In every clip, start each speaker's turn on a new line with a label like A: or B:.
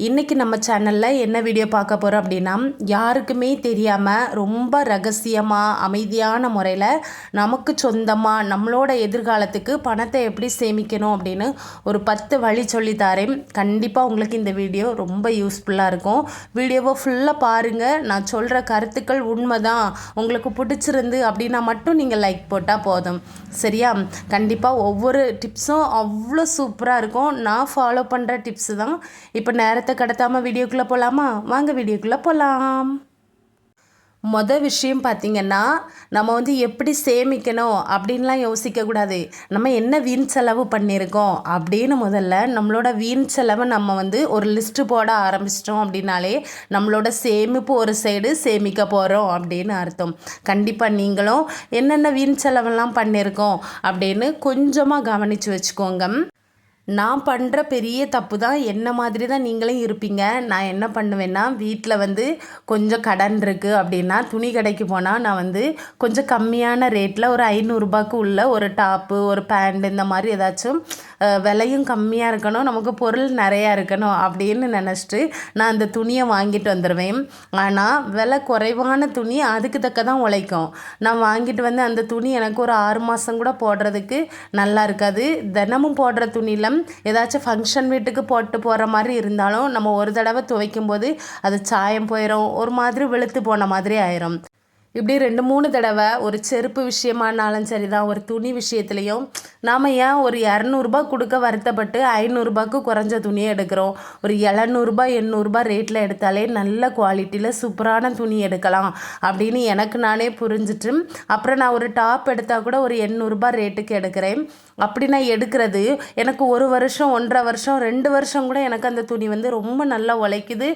A: இன்றைக்கி நம்ம சேனலில் என்ன வீடியோ பார்க்க போகிறோம் அப்படின்னா யாருக்குமே தெரியாமல் ரொம்ப ரகசியமாக அமைதியான முறையில் நமக்கு சொந்தமாக நம்மளோட எதிர்காலத்துக்கு பணத்தை எப்படி சேமிக்கணும் அப்படின்னு ஒரு பத்து வழி சொல்லித்தாரேன். கண்டிப்பாக உங்களுக்கு இந்த வீடியோ ரொம்ப யூஸ்ஃபுல்லாக இருக்கும். வீடியோவை ஃபுல்லாக பாருங்கள் நான் சொல்கிற கருத்துக்கள் உண்மை தான் உங்களுக்கு பிடிச்சிருந்து அப்படின்னா மட்டும் நீங்கள் லைக் போட்டால் போதும். சரியா? கண்டிப்பாக ஒவ்வொரு டிப்ஸும் அவ்வளோ சூப்பராக இருக்கும். நான் ஃபாலோ பண்ணுற டிப்ஸு தான் இப்போ நேரத்தை கடத்தாமல் வீடியோக்குள்ளே போகலாமா வாங்க வீடியோக்குள்ளே போகலாம் மொதல் விஷயம் பார்த்திங்கன்னா நம்ம வந்து எப்படி சேமிக்கணும் அப்படின்லாம் யோசிக்கக்கூடாது. நம்ம என்ன வீண் செலவு பண்ணியிருக்கோம் அப்படின்னு முதல்ல நம்மளோட வீண் செலவை நம்ம வந்து ஒரு லிஸ்ட்டு போட ஆரம்பிச்சிட்டோம் அப்படின்னாலே நம்மளோட சேமிப்பு ஒரு சைடு சேமிக்க போகிறோம் அப்படின்னு அர்த்தம். கண்டிப்பாக நீங்களும் என்னென்ன வீண் செலவெல்லாம் பண்ணியிருக்கோம் அப்படின்னு கொஞ்சமாக கவனித்து வச்சுக்கோங்க. நான் பண்ணுற பெரிய தப்பு தான் என்ன மாதிரி தான் நீங்களும் இருப்பீங்க. நான் என்ன பண்ணுவேன்னா வீட்டில் வந்து கொஞ்சம் கடன் இருக்குது அப்படின்னா துணி கடைக்கு போனால் நான் வந்து கொஞ்சம் கம்மியான ரேட்டில் ஒரு ஐநூறுரூபாக்கு உள்ள ஒரு டாப்பு ஒரு பேண்ட் இந்த மாதிரி ஏதாச்சும் விலையும் கம்மியாக இருக்கணும் நமக்கு பொருள் நிறையா இருக்கணும் அப்படின்னு நினச்சிட்டு நான் அந்த துணியை வாங்கிட்டு வந்துடுவேன் ஆனால் விலை குறைவான துணி அதுக்கு தக்க தான் உழைக்கும். நான் வாங்கிட்டு வந்து அந்த துணி எனக்கு ஒரு ஆறு மாதம் கூட போடுறதுக்கு நல்லா இருக்காது. தினமும் போடுற துணியில் ஏதாச்சும் ஃபங்க்ஷன் வீட்டுக்கு போட்டு போகிற மாதிரி இருந்தாலும் நம்ம ஒரு தடவை துவைக்கும் போது அது சாயம் போயிடும் ஒரு மாதிரி வெளுத்து போன மாதிரி ஆயிரும். இப்படி ரெண்டு மூணு தடவை ஒரு செருப்பு விஷயமானாலும் சரி தான் ஒரு துணி விஷயத்துலையும் நாம் ஏன் ஒரு இரநூறுபா கொடுக்க வருத்தப்பட்டு ஐநூறுரூபாக்கு குறைஞ்ச துணியை எடுக்கிறோம்? ஒரு எழுநூறுபா எண்ணூறுபா ரேட்டில் எடுத்தாலே நல்ல குவாலிட்டியில் சூப்பரான துணி எடுக்கலாம் அப்படின்னு எனக்கு நானே புரிஞ்சிட்டு அப்புறம் நான் ஒரு டாப் எடுத்தால் கூட ஒரு எண்ணூறுபா ரேட்டுக்கு எடுக்கிறேன். அப்படி நான் எடுக்கிறது எனக்கு ஒரு வருஷம் ஒன்றரை வருஷம் ரெண்டு வருஷம் கூட எனக்கு அந்த துணி வந்து ரொம்ப நல்லா உழைக்குது.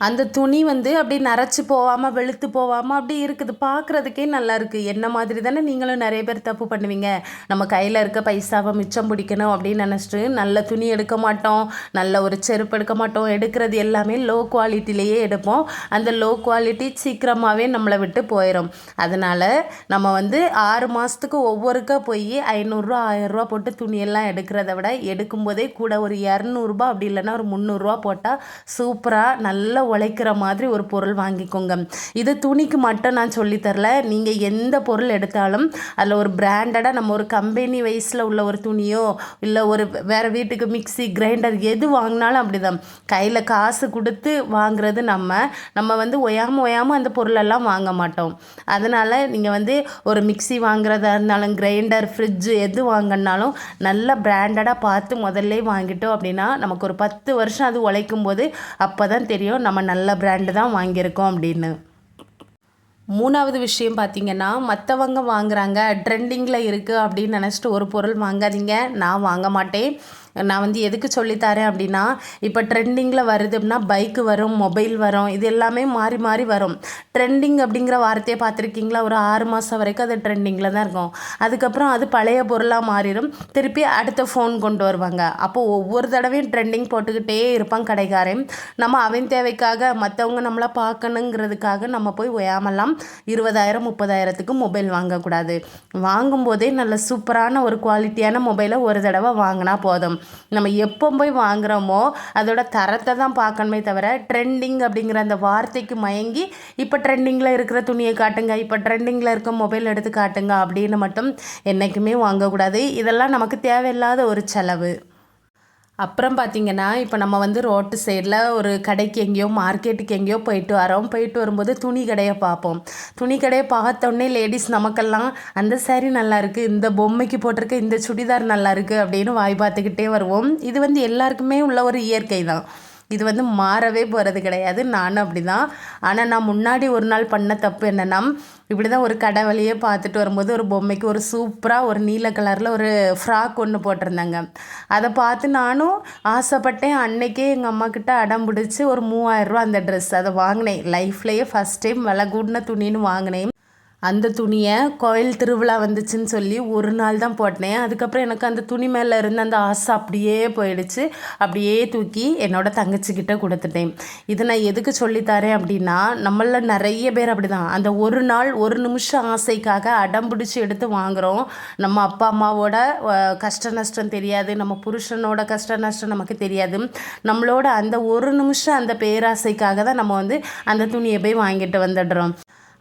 A: அந்த துணி வந்து அப்படி நரைச்சி போகாமல் வெளுத்து போகாமல் அப்படி இருக்குது. பார்க்குறதுக்கே நல்லா இருக்குது என்ன மாதிரி தானே நீங்களும் நிறைய பேர் தப்பு பண்ணுவீங்க. நம்ம கையில் இருக்க பைசாவை மிச்சம் பிடிக்கணும் அப்படின்னு நினச்சிட்டு நல்ல துணி எடுக்க மாட்டோம். நல்ல ஒரு செருப்பு எடுக்க மாட்டோம். எடுக்கிறது எல்லாமே லோ குவாலிட்டிலேயே எடுப்போம். அந்த லோ குவாலிட்டி சீக்கிரமாகவே நம்மளை விட்டு போயிடும் அதனால் நம்ம வந்து ஆறு மாதத்துக்கு ஒவ்வொருக்கா போய் ஐநூறுரூவா ஆயிரரூவா போட்டு துணியெல்லாம் எடுக்கிறத விட எடுக்கும்போதே கூட ஒரு இரநூறுபா அப்படி இல்லைன்னா ஒரு முந்நூறுரூவா போட்டால் சூப்பராக நல்ல உழைக்கிற மாதிரி ஒரு பொருள் வாங்கிக்கோங்க. இது துணிக்கு மட்டும் நான் சொல்லித்தரல நீங்கள் எந்த பொருள் எடுத்தாலும் அதில் ஒரு பிராண்டடாக நம்ம ஒரு கம்பெனி வைஸில் உள்ள ஒரு துணியோ இல்லை ஒரு வேறு வீட்டுக்கு மிக்சி கிரைண்டர் எது வாங்கினாலும் அப்படி தான் கையில் காசு கொடுத்து வாங்குறது நம்ம நம்ம வந்து ஒயாமல் ஒயாமல் அந்த பொருளெல்லாம் வாங்க மாட்டோம். அதனால் நீங்கள் வந்து ஒரு மிக்சி வாங்குறதா இருந்தாலும் கிரைண்டர் ஃப்ரிட்ஜு எது வாங்கினாலும் நல்ல பிராண்டடாக பார்த்து முதல்ல வாங்கிட்டோம் அப்படின்னா நமக்கு ஒரு பத்து வருஷம் அது உழைக்கும் போது அப்போ தான் தெரியும் நம்ம நம்ம நல்ல பிராண்டு தான் வாங்கியிருக்கோம் அப்படின்னு. மூணாவது விஷயம் பார்த்திங்கன்னா மற்றவங்க வாங்குறாங்க ட்ரெண்டிங்கில் இருக்குது அப்படின்னு நினச்சிட்டு ஒரு பொருள் வாங்காதீங்க. நான் வாங்க மாட்டேன். நான் வந்து எதுக்கு சொல்லித்தரேன் அப்படின்னா இப்போ ட்ரெண்டிங்கில் வருது அப்படின்னா பைக்கு வரும் மொபைல் வரும் இது எல்லாமே மாறி மாறி வரும். ட்ரெண்டிங் அப்படிங்கிற வார்த்தையை பார்த்துருக்கீங்களா? ஒரு ஆறு மாதம் வரைக்கும் அது ட்ரெண்டிங்கில் தான் இருக்கும். அதுக்கப்புறம் அது பழைய பொருளாக மாறிடும். திருப்பி அடுத்த ஃபோன் கொண்டு வருவாங்க. அப்போது ஒவ்வொரு தடவையும் ட்ரெண்டிங் போட்டுக்கிட்டே இருப்பான் கடைக்காரன். நம்ம அவன் தேவைக்காக மற்றவங்க நம்மளை பார்க்கணுங்கிறதுக்காக நம்ம போய் ஒயாமலாம் இருபதாயிரம் முப்பதாயிரத்துக்கு மொபைல் வாங்கக்கூடாது. வாங்கும்போதே நல்ல சூப்பரான ஒரு குவாலிட்டியான மொபைலை ஒரு தடவை வாங்கினா போதும். நம்ம எப்போ போய் வாங்குகிறோமோ அதோட தரத்தை தான் பார்க்கணுமே தவிர ட்ரெண்டிங் அப்படிங்கிற அந்த வார்த்தைக்கு மயங்கி இப்போ ட்ரெண்டிங்கில் இருக்கிற துணியை காட்டுங்க இப்போ ட்ரெண்டிங்கில் இருக்க மொபைல் எடுத்து காட்டுங்க அப்படின்னு மட்டும் என்றைக்குமே வாங்கக்கூடாது. இதெல்லாம் நமக்கு தேவையில்லாத ஒரு செலவு. அப்புறம் பார்த்திங்கன்னா இப்போ நம்ம வந்து ரோட்டு சைடில் ஒரு கடைக்கு எங்கேயோ மார்க்கெட்டுக்கு எங்கேயோ போயிட்டு வரோம். போயிட்டு வரும்போது துணி கடையை பார்ப்போம். துணி கடையை பார்த்தோன்னே லேடிஸ் நமக்கெல்லாம் அந்த சேரீ நல்லா இருக்குது இந்த பொம்மைக்கு போட்டிருக்க இந்த சுடிதார் நல்லாயிருக்கு அப்படின்னு வாய் பார்த்துக்கிட்டே வருவோம். இது வந்து எல்லாருக்குமே உள்ள ஒரு இயற்கை தான். இது வந்து மாறவே போகிறது கிடையாது. நானும் அப்படி தான் ஆனால் நான் முன்னாடி ஒரு நாள் பண்ண தப்பு என்னென்னா இப்படி தான் ஒரு கடை வழியே பார்த்துட்டு வரும்போது ஒரு பொம்மைக்கு ஒரு சூப்பராக ஒரு நீல கலரில் ஒரு ஃப்ராக் ஒன்று போட்டிருந்தாங்க. அதை பார்த்து நானும் ஆசைப்பட்டேன். அன்னைக்கே எங்கள் அம்மா கிட்ட அடம் பிடிச்சி ஒரு மூவாயிரரூவா அந்த ட்ரெஸ் அதை வாங்கினேன். லைஃப்லேயே ஃபஸ்ட் டைம் விலை கூடின துணின்னு வாங்கினேன். அந்த துணியை கோயில் திருவிழா வந்துச்சுன்னு சொல்லி ஒரு நாள் தான் போட்டேன் அதுக்கப்புறம் எனக்கு அந்த துணி மேலே இருந்த அந்த ஆசை அப்படியே போயிடுச்சு. அப்படியே தூக்கி என்னோட தங்கச்சிக்கிட்ட கொடுத்துட்டேன். இதை நான் எதுக்கு சொல்லித்தரேன் அப்படின்னா நம்மள நிறைய பேர் அப்படி தான் அந்த ஒரு நாள் ஒரு நிமிஷம் ஆசைக்காக அடம் பிடிச்சி எடுத்து வாங்குகிறோம் நம்ம அப்பா அம்மாவோட கஷ்ட நஷ்டம் தெரியாது. நம்ம புருஷனோட கஷ்ட நஷ்டம் நமக்கு தெரியாது. நம்மளோட அந்த ஒரு நிமிஷம் அந்த பேராசைக்காக தான் நம்ம வந்து அந்த துணியை போய் வாங்கிட்டு வந்துடுறோம்.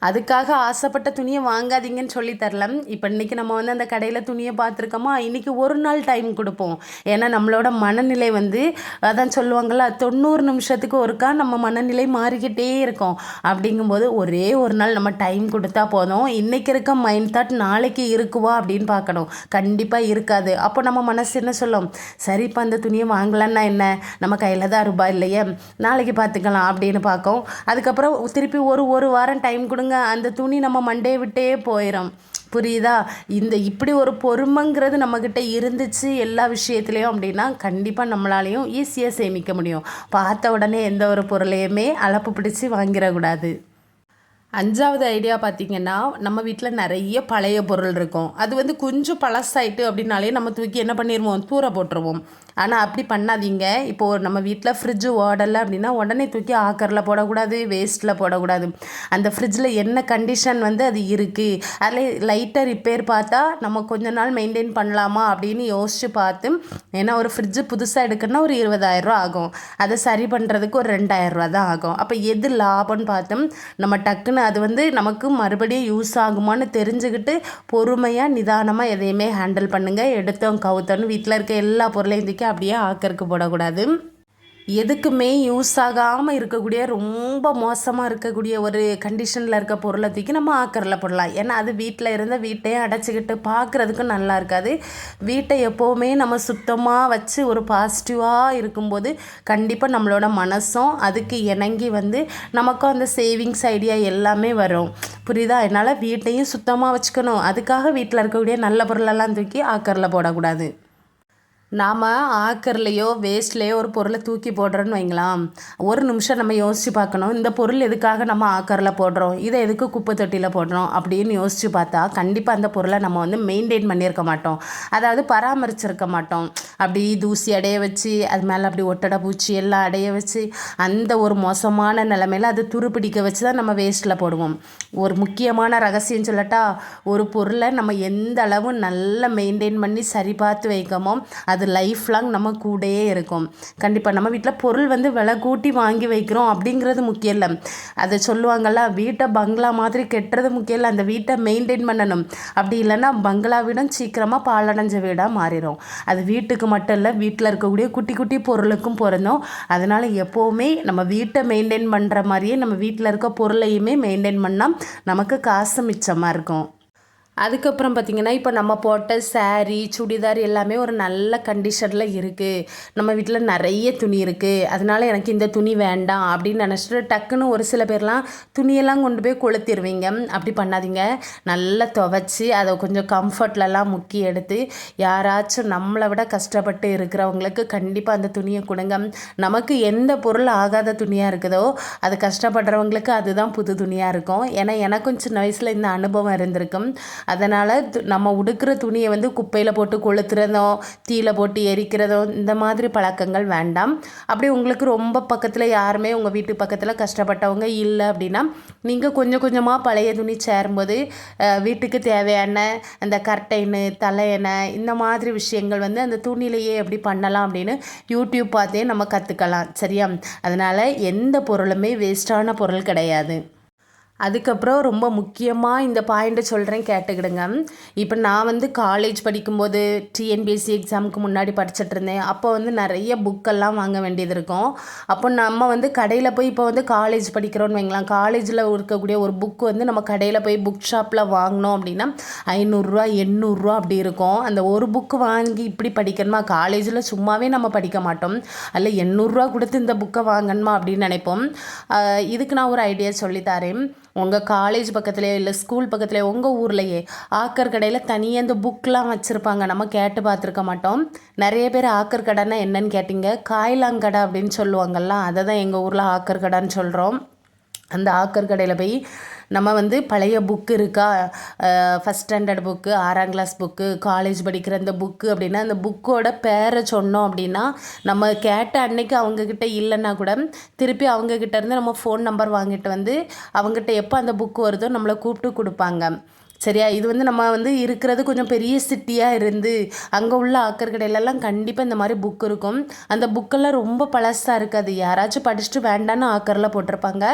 A: அதுக்காக ஆசைப்பட்ட துணியை வாங்காதீங்கன்னு சொல்லி தரல. இப்போ இன்றைக்கி நம்ம வந்து அந்த கடையில் துணியை பார்த்துருக்கோமா? இன்றைக்கி ஒரு நாள் டைம் கொடுப்போம். ஏன்னா நம்மளோட மனநிலை வந்து அதான் சொல்லுவாங்கள்ல தொண்ணூறு நிமிஷத்துக்கு ஒருக்கா நம்ம மனநிலை மாறிக்கிட்டே இருக்கும். அப்படிங்கும்போது ஒரே ஒரு நாள் நம்ம டைம் கொடுத்தா போதும். இன்றைக்கி இருக்க மைண்ட் தாட் நாளைக்கு இருக்குவா அப்படின்னு பார்க்கணும். கண்டிப்பாக இருக்காது. அப்போ நம்ம மனசு என்ன சொல்லும்? சரி இப்போ அந்த துணியை வாங்கலான்னா என்ன? நம்ம கையில் தான் ரூபாய் இல்லையே. நாளைக்கு பார்த்துக்கலாம் அப்படின்னு பார்க்கும். அதுக்கப்புறம் திருப்பி ஒரு ஒரு வாரம் டைம் கொடுங்க. அந்த துணி நம்ம மண்டையை விட்டே போயிடும் புரியுதா? இந்த இப்படி ஒரு பொறுமைங்கிறது நம்மக்கிட்ட இருந்துச்சு எல்லா விஷயத்துலையும் அப்படின்னா கண்டிப்பாக நம்மளாலையும் ஈஸியாக சேமிக்க முடியும். பார்த்த உடனே எந்த ஒரு பொருளையுமே அளப்பு பிடிச்சி வாங்கிடக்கூடாது. அஞ்சாவது ஐடியா பார்த்திங்கன்னா நம்ம வீட்டில் நிறைய பழைய பொருள் இருக்கும். அது வந்து கொஞ்சம் பழசாயிட்டு அப்படின்னாலே நம்ம தூக்கி என்ன பண்ணிடுவோம் தூர போட்டுருவோம். ஆனால் அப்படி பண்ணாதீங்க. இப்போது நம்ம வீட்டில் ஃப்ரிட்ஜு ஓடலை அப்படின்னா உடனே தூக்கி ஆக்கரில் போடக்கூடாது வேஸ்ட்டில் போடக்கூடாது. அந்த ஃப்ரிட்ஜில் என்ன கண்டிஷன் வந்து அது இருக்குது அதில் லைட்டாக ரிப்பேர் பார்த்தா நம்ம கொஞ்ச நாள் மெயின்டைன் பண்ணலாமா அப்படின்னு யோசித்து பார்த்து ஏன்னா ஒரு ஃப்ரிட்ஜு புதுசாக எடுக்கணும்னா ஒரு இருபதாயிரரூவா ஆகும். அதை சரி பண்ணுறதுக்கு ஒரு ரெண்டாயிரரூவா தான் ஆகும். அப்போ எது லாபம்னு பார்த்தோம் நம்ம டக்குன்னு அது வந்து நமக்கு மறுபடியும் யூஸ் ஆகுமான்னு தெரிஞ்சுக்கிட்டு பொறுமையாக நிதானமாக எதையுமே ஹேண்டில் பண்ணுங்கள் எடுத்தோம் கவுத்தோன்னு வீட்டில் இருக்க எல்லா பொருளையும் தூக்கி அப்படியே ஆக்கருக்கு போடக்கூடாது. எதுக்குமே யூஸ் ஆகாமல் இருக்கக்கூடிய ரொம்ப மோசமாக இருக்கக்கூடிய ஒரு கண்டிஷனில் இருக்க பொருளை தூக்கி நம்ம ஆக்கரில் போடலாம். ஏன்னா அது வீட்டில் இருந்த வீட்டையே அடைச்சிக்கிட்டு பார்க்குறதுக்கும் நல்லா இருக்காது. வீட்டை எப்போவுமே நம்ம சுத்தமாக வச்சு ஒரு பாசிட்டிவாக இருக்கும்போது கண்டிப்பாக நம்மளோட மனசும் அதுக்கு இணங்கி வந்து நமக்கும் அந்த சேவிங்ஸ் ஐடியா எல்லாமே வரும். புரியுதா? அதனால் வீட்டையும் சுத்தமாக வச்சுக்கணும். அதுக்காக வீட்டில் இருக்கக்கூடிய நல்ல பொருளெல்லாம் தூக்கி ஆக்கரில் போடக்கூடாது. நாம் ஆக்கர்லேயோ வேஸ்ட்லேயோ ஒரு பொருளை தூக்கி போடுறோன்னு வைங்களாம். ஒரு நிமிஷம் நம்ம யோசித்து பார்க்கணும் இந்த பொருள் எதுக்காக நம்ம ஆக்கரில் போடுறோம் இதை எதுக்கு குப்பை தொட்டியில் போடுறோம் அப்படின்னு யோசித்து பார்த்தா கண்டிப்பாக அந்த பொருளை நம்ம வந்து மெயின்டைன் பண்ணியிருக்க மாட்டோம். அதாவது பராமரிச்சிருக்க மாட்டோம். அப்படி தூசி அடைய வச்சு அது மேலே அப்படி ஒட்டடை பூச்சி எல்லாம் அடைய வச்சு அந்த ஒரு மோசமான நிலமையில அது துருப்பிடிக்க வச்சு தான் நம்ம வேஸ்ட்டில் போடுவோம். ஒரு முக்கியமான ரகசியம் சொல்லட்டா ஒரு பொருளை நம்ம எந்த அளவு நல்லா மெயின்டைன் பண்ணி சரி பார்த்து வைக்கமோ அது லைஃப் லாங் நம்ம கூடயே இருக்கும். கண்டிப்பாக நம்ம வீட்டில் பொருள் வந்து விலை கூட்டி வாங்கி வைக்கிறோம் அப்படிங்கிறது முக்கியம் இல்லை. அதை சொல்லுவாங்கள்ல வீட்டை பங்களா மாதிரி கெட்டுறது முக்கியம் இல்லை. அந்த வீட்டை மெயின்டைன் பண்ணணும். அப்படி இல்லைன்னா பங்களா வீடும் சீக்கிரமாக பாலடைஞ்ச வீடாக மாறிடும் அது வீட்டுக்கு மட்டும் இல்லை வீட்டில் இருக்கக்கூடிய குட்டி குட்டி பொருளுக்கும் பொருந்தும். அதனால் எப்போவுமே நம்ம வீட்டை மெயின்டைன் பண்ணுற மாதிரியே நம்ம வீட்டில் இருக்க பொருளையுமே மெயின்டைன் பண்ணால் நமக்கு காசு மிச்சமாக இருக்கும். அதுக்கப்புறம் பார்த்திங்கன்னா இப்போ நம்ம போட்ட சாரீ சுடிதார் எல்லாமே ஒரு நல்ல கண்டிஷனில் இருக்குது நம்ம வீட்டில் நிறைய துணி இருக்குது அதனால் எனக்கு இந்த துணி வேண்டாம் அப்படின்னு நினச்சிட்டு டக்குன்னு ஒரு சில பேர்லாம் துணியெல்லாம் கொண்டு போய் கொளுத்திடுவீங்க அப்படி பண்ணாதீங்க. நல்லா துவைச்சி அதை கொஞ்சம் கம்ஃபர்ட்லலாம் முக்கி எடுத்து யாராச்சும் நம்மளை விட கஷ்டப்பட்டு இருக்கிறவங்களுக்கு கண்டிப்பாக அந்த துணியை கொடுங்க. நமக்கு எந்த பொருள் ஆகாத துணியாக இருக்குதோ அது கஷ்டப்படுறவங்களுக்கு அதுதான் புது துணியாக இருக்கும். ஏன்னா எனக்கும் சின்ன வயசில் இந்த அனுபவம் இருந்திருக்கும். அதனால் நம்ம உடுக்கிற துணியை வந்து குப்பையில் போட்டு கொளுத்துறதோ தீயில போட்டு எரிக்கிறதோ இந்த மாதிரி பழக்கங்கள் வேண்டாம். அப்படி உங்களுக்கு ரொம்ப பக்கத்தில் யாருமே உங்கள் வீட்டு பக்கத்தில் கஷ்டப்பட்டவங்க இல்லை அப்படின்னா நீங்கள் கொஞ்சம் கொஞ்சமாக பழைய துணி சேரும்போது வீட்டுக்கு தேவையான அந்த கர்டைனு தலையணை இந்த மாதிரி விஷயங்கள் வந்து அந்த துணியிலையே எப்படி பண்ணலாம் அப்படின்னு யூடியூப் பார்த்தே நம்ம கற்றுக்கலாம் சரியா? அதனால் எந்த பொருளுமே வேஸ்ட்டான பொருள் கிடையாது. அதுக்கப்புறம் ரொம்ப முக்கியமாக இந்த பாயிண்ட்டை சொல்கிறேன் கேட்டுக்கிடுங்க. இப்போ நான் வந்து காலேஜ் படிக்கும்போது டிஎன்பிஎஸ்சி எக்ஸாமுக்கு முன்னாடி படிச்சுட்டு இருந்தேன் அப்போ வந்து நிறைய புக்கெல்லாம் வாங்க வேண்டியது இருக்கும். அப்போ நம்ம வந்து கடையில் போய் இப்போ வந்து காலேஜ் படிக்கிறோன்னு வைங்களாம் காலேஜில் இருக்கக்கூடிய ஒரு புக் வந்து நம்ம கடையில் போய் புக் ஷாப்பில் வாங்கினோம் அப்படின்னா ஐநூறுரூவா எண்ணூறுரூவா அப்படி இருக்கும். அந்த ஒரு புக்கு வாங்கி இப்படி படிக்கணுமா? காலேஜில் சும்மாவே நம்ம படிக்க மாட்டோம். அதில் எண்ணூறுரூவா கொடுத்து இந்த புக்கை வாங்கணுமா அப்படின்னு நினைப்போம். இதுக்கு நான் ஒரு ஐடியா சொல்லித்தரேன் உங்கள் காலேஜ் பக்கத்துலேயோ இல்லை ஸ்கூல் பக்கத்துலேயோ உங்கள் ஊர்லேயே ஆக்கர் கடையில் தனியாக இந்த புக்கெலாம் வச்சுருப்பாங்க. நம்ம கேட்டு பார்த்துருக்க மாட்டோம். நிறைய பேர் ஆக்கர் கடைன்னா என்னன்னு கேட்டிங்க? காய்லாங்கடை அப்படின்னு சொல்லுவாங்கல்ல அதை தான் எங்கள் ஊரில் ஆக்கர் கடைன்னு சொல்கிறோம் அந்த ஆக்கர் கடையில் போய் நம்ம வந்து பழைய புக்கு இருக்கா? ஃபஸ்ட் ஸ்டாண்டர்ட் புக்கு ஆறாம் கிளாஸ் புக்கு காலேஜ் படிக்கிற அந்த புக்கு அப்படின்னா அந்த புக்கோட பேரை சொன்னோம் அப்படின்னா நம்ம கேட்ட அன்னைக்கு அவங்கக்கிட்ட இல்லைன்னா கூட திருப்பி அவங்கக்கிட்ட இருந்து நம்ம ஃபோன் நம்பர் வாங்கிட்டு வந்து அவங்ககிட்ட எப்போ அந்த புக்கு வருதோ நம்மளை கூப்பிட்டு கொடுப்பாங்க. சரியா? இது வந்து நம்ம வந்து இருக்கிறது கொஞ்சம் பெரிய சிட்டியாக இருந்து அங்கே உள்ள ஆக்கர் கடையிலலாம் கண்டிப்பாக இந்த மாதிரி புக் இருக்கும். அந்த புக்கெல்லாம் ரொம்ப பழசாக இருக்காது. யாராச்சும் படிச்சுட்டு வேண்டான்னு ஆக்கரில் போட்டிருப்பாங்க.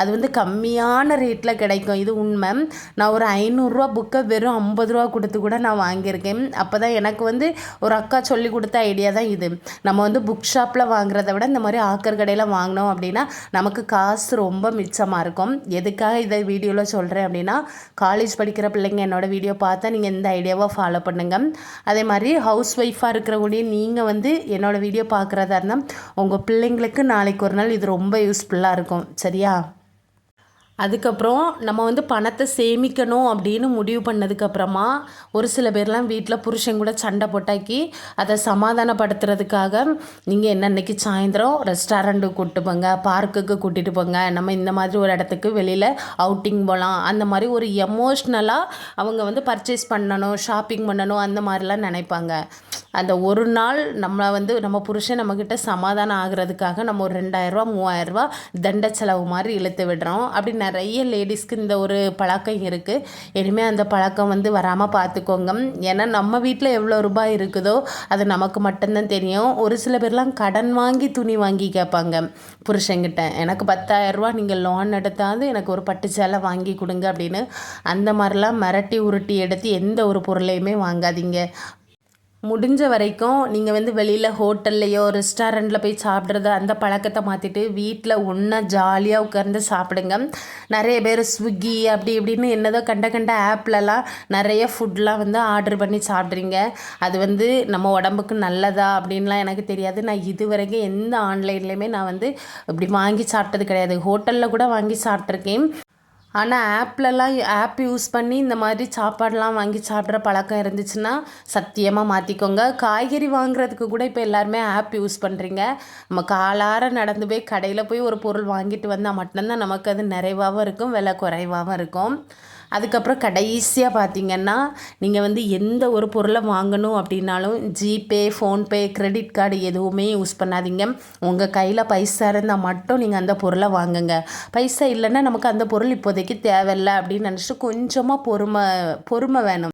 A: அது வந்து கம்மியான ரேட்டில் கிடைக்கும். இது உண்மை. நான் ஒரு ஐநூறுரூவா புக்கை வெறும் ஐம்பது ரூபா கொடுத்து கூட நான் வாங்கியிருக்கேன். அப்போ தான் எனக்கு வந்து ஒரு அக்கா சொல்லி கொடுத்த ஐடியா தான் இது. நம்ம வந்து புக் ஷாப்பில் வாங்குறத விட இந்த மாதிரி ஆக்கர் கடையில் வாங்கினோம் அப்படின்னா நமக்கு காசு ரொம்ப மிச்சமாக இருக்கும். எதுக்காக இதை வீடியோவில் சொல்கிறேன் அப்படின்னா காலேஜ் படிக்கிற பிள்ளைங்க என்னோடய வீடியோ பார்த்தா நீங்கள் இந்த ஐடியாவை ஃபாலோ பண்ணுங்கள் அதே மாதிரி ஹவுஸ் ஒய்ஃபாக இருக்கிறவங்களையும் நீங்கள் வந்து என்னோடய வீடியோ பார்க்குறதா இருந்தால் உங்கள் பிள்ளைங்களுக்கு நாளைக்கு ஒரு நாள் இது ரொம்ப யூஸ்ஃபுல்லாக இருக்கும். சரியா? அதுக்கப்புறம் நம்ம வந்து பணத்தை சேமிக்கணும் அப்படின்னு முடிவு பண்ணதுக்கப்புறமா ஒரு சில பேர்லாம் வீட்டில் புருஷன் கூட சண்டை போட்டாக்கி அதை சமாதானப்படுத்துறதுக்காக நீங்கள் என்னன்னைக்கு சாயந்தரம் ரெஸ்டாரண்ட்டுக்கு கூப்பிட்டு போங்க பார்க்குக்கு கூட்டிகிட்டு போங்க நம்ம இந்த மாதிரி ஒரு இடத்துக்கு வெளியில் அவுட்டிங் போகலாம் அந்த மாதிரி ஒரு எமோஷ்னலாக அவங்க வந்து பர்ச்சேஸ் பண்ணணும் ஷாப்பிங் பண்ணணும் அந்த மாதிரிலாம் நினைப்பாங்க. அந்த ஒரு நாள் நம்ம வந்து நம்ம புருஷன் நம்மக்கிட்ட சமாதானம் ஆகிறதுக்காக நம்ம ஒரு ரெண்டாயிரரூவா மூவாயிரரூவா தண்ட செலவு மாதிரி இழுத்து விடுறோம். அப்படி நிறைய லேடிஸ்க்கு இந்த ஒரு பழக்கம் இருக்குது இனிமேல் அந்த பழக்கம் வந்து வராமல் பார்த்துக்கோங்க ஏன்னா நம்ம வீட்டில் எவ்வளோ ரூபாய் இருக்குதோ அது நமக்கு மட்டும்தான் தெரியும். ஒரு சில பேர்லாம் கடன் வாங்கி துணி வாங்கி கேட்பாங்க. புருஷங்கிட்ட எனக்கு பத்தாயிரரூபா நீங்கள் லோன் எடுத்தாது எனக்கு ஒரு பட்டு சேலை வாங்கி கொடுங்க அப்படின்னு அந்த மாதிரிலாம் மிரட்டி உருட்டி எடுத்து எந்த ஒரு பொருளையுமே வாங்காதீங்க. முடிஞ்ச வரைக்கும் நீங்கள் வந்து வெளியில் ஹோட்டல்லையோ ரெஸ்டாரண்ட்டில் போய் சாப்பிட்றது அந்த பழக்கத்தை மாற்றிட்டு வீட்டில் ஒன்றா ஜாலியாக உட்காந்து சாப்பிடுங்க. நிறைய பேர் ஸ்விக்கி அப்படி இப்படின்னு என்னதோ கண்ட கண்ட ஆப்லலாம் நிறைய ஃபுட்லாம் வந்து ஆர்டர் பண்ணி சாப்பிட்றீங்க. அது வந்து நம்ம உடம்புக்கு நல்லதா அப்படின்லாம் எனக்கு தெரியாது. நான் இது வரைக்கும் எந்த ஆன்லைன்லேயுமே நான் வந்து இப்படி வாங்கி சாப்பிட்டது கிடையாது. ஹோட்டலில் கூட வாங்கி சாப்பிட்ருக்கேன் ஆனால் ஆப்லலாம் ஆப் யூஸ் பண்ணி இந்த மாதிரி சாப்பாடெலாம் வாங்கி சாப்பிட்ற பழக்கம் இருந்துச்சுன்னா சத்தியமாக மாற்றிக்கோங்க காய்கறி வாங்குறதுக்கு கூட இப்போ எல்லாருமே ஆப் யூஸ் பண்ணுறீங்க நம்ம காலார நடந்து போய் கடையில் போய் ஒரு பொருள் வாங்கிட்டு வந்தால் மட்டும்தான் நமக்கு அது நிறைவாகவும் இருக்கும் விலை குறைவாகவும் இருக்கும். அதுக்கப்புறம் கடைசியாக பார்த்தீங்கன்னா நீங்கள் வந்து எந்த ஒரு பொருளை வாங்கணும் அப்படின்னாலும் ஜிபே ஃபோன்பே கிரெடிட் கார்டு எதுவுமே யூஸ் பண்ணாதீங்க. உங்கள் கையில் பைசா இருந்தால் மட்டும் நீங்கள் அந்த பொருளை வாங்குங்க. பைசா இல்லைன்னா நமக்கு அந்த பொருள் இப்போதைக்கு தேவையில்லை அப்படின்னு நினச்சிட்டு கொஞ்சமாக பொறுமை பொறுமை வேணும்.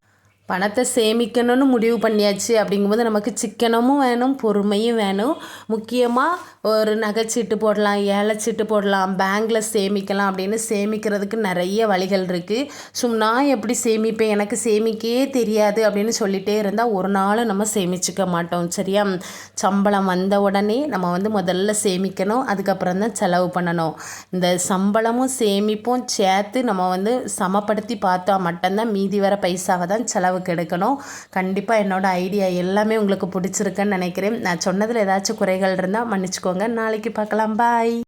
A: பணத்தை சேமிக்கணும்னு முடிவு பண்ணியாச்சு. அப்படிங்கும்போது நமக்கு சிக்கனமும் வேணும் பொறுமையும் வேணும். முக்கியமாக ஒரு நகைச்சீட்டு போடலாம் ஏழைச்சீட்டு போடலாம் பேங்க்கில் சேமிக்கலாம் அப்படின்னு சேமிக்கிறதுக்கு நிறைய வழிகள் இருக்குது ஸோ நான் எப்படி சேமிப்பேன்? எனக்கு சேமிக்கவே தெரியாது அப்படின்னு சொல்லிகிட்டே இருந்தால் ஒரு நாள் நம்ம சேமிச்சுக்க மாட்டோம் சரியா? சம்பளம் வந்த உடனே நம்ம வந்து முதல்ல சேமிக்கணும் அதுக்கப்புறம் தான் செலவு பண்ணணும். இந்த சம்பளமும் சேமிப்பும் சேர்த்து நம்ம வந்து சமப்படுத்தி பார்த்தா மட்டும்தான் மீதி வர பைசாவை தான் செலவு அளவுக்கு எடுக்கணும் கண்டிப்பாக என்னோடய ஐடியா எல்லாமே உங்களுக்கு பிடிச்சிருக்குன்னு நினைக்கிறேன். நான் சொன்னதில் ஏதாச்சும் குறைகள் இருந்தால் மன்னிச்சுக்கோங்க. நாளைக்கு பார்க்கலாம். பாய்